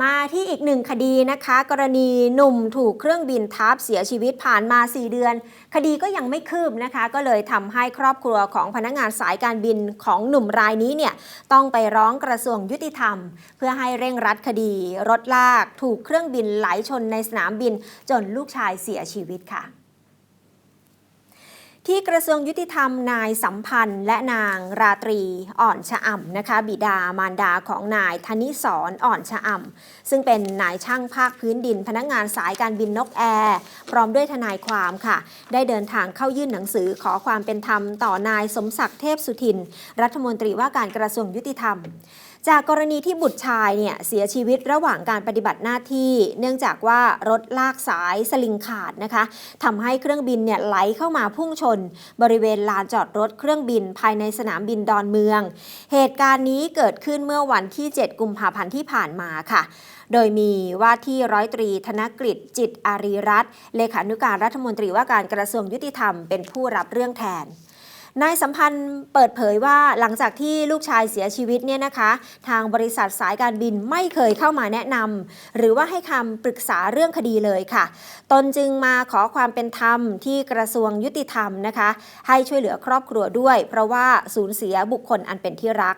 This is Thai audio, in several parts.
มาที่อีกหนึ่งคดีนะคะ กรณีหนุ่มถูกเครื่องบินทับเสียชีวิตผ่านมา 4 เดือน คดีก็ยังไม่คืบนะคะ ก็เลยทำให้ครอบครัวของพนักงานสายการบินของหนุ่มรายนี้เนี่ยต้องไปร้องกระทรวงยุติธรรม เพื่อให้เร่งรัดคดี รถลาก ถูกเครื่องบินไหลชนในสนามบินจนลูกชายเสียชีวิตค่ะ ที่กระทรวงยุติธรรมนายสัมพันธ์ และนางราตรีอ่อนชะอ่ำนะคะ บิดามารดาของนายธนิสรอ่อนชะอ่ำซึ่งเป็นนายช่างภาคพื้นดิน พนักงานสายการบินนกแอร์พร้อมด้วยทนายความค่ะ ได้เดินทางเข้ายื่นหนังสือขอความเป็นธรรมต่อนายสมศักดิ์เทพสุทิน รัฐมนตรีว่าการกระทรวงยุติธรรมจากกรณีที่บุตรชายเนี่ยเสียชีวิตระหว่างการปฏิบัติหน้าที่ เนื่องจากว่ารถลากสายสลิงขาดนะคะทำให้เครื่องบินเนี่ยไหลเข้ามาพุ่งชนบริเวณลานจอดรถเครื่องบินภายในสนามบินดอนเมือง เหตุการณ์นี้เกิดขึ้นเมื่อวันที่ 7 กุมภาพันธ์ที่ผ่านมาค่ะโดยมีว่าที่ร้อยตรีธนกฤษจิตอารีรัตน์เลขานุการรัฐมนตรีว่าการกระทรวงยุติธรรมเป็นผู้รับเรื่องแทน นายสัมพันธ์เปิดเผยว่าหลังจากที่ลูกชายเสียชีวิตเนี่ยนะคะ ทางบริษัทสายการบินไม่เคยเข้ามาแนะนำหรือว่าให้คำปรึกษาเรื่องคดีเลยค่ะ ตนจึงมาขอความเป็นธรรมที่กระทรวงยุติธรรมนะคะ ให้ช่วยเหลือครอบครัวด้วย เพราะว่าสูญเสียบุคคลอันเป็นที่รัก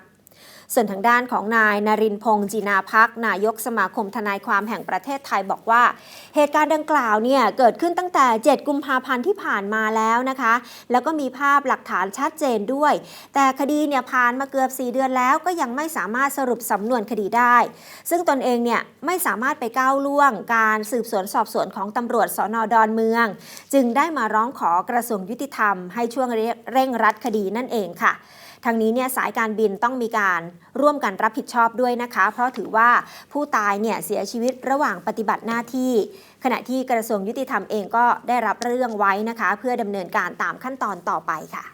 ส่วนทางด้านของนายนรินพงศ์จีนาพักนายกสมาคมทนายความแห่งประเทศไทยบอกว่า เหตุการณ์ดังกล่าวเนี่ยเกิดขึ้นตั้งแต่ 7 กุมภาพันธ์ที่ผ่านมาแล้วนะคะ แล้วก็มีภาพหลักฐานชัดเจนด้วย แต่คดีเนี่ยผ่านมาเกือบ 4 เดือนแล้วก็ยังไม่สามารถสรุปสำนวนคดีได้ ซึ่งตนเองเนี่ยไม่สามารถไปก้าวล่วง การสืบสวนสอบสวนของตำรวจสอนอดอนเมือง จึงได้มาร้องขอกระทรวงยุติธรรมให้ช่วงเร่งรัดคดีนั่นเองค่ะ ทางนี้เนี่ยสายการบินต้องมีการร่วมกันรับผิดชอบด้วยนะคะ เพราะถือว่าผู้ตายเนี่ยเสียชีวิตระหว่างปฏิบัติหน้าที่ ขณะที่กระทรวงยุติธรรมเองก็ได้รับเรื่องไว้นะคะ เพื่อดำเนินการตามขั้นตอนต่อไปค่ะ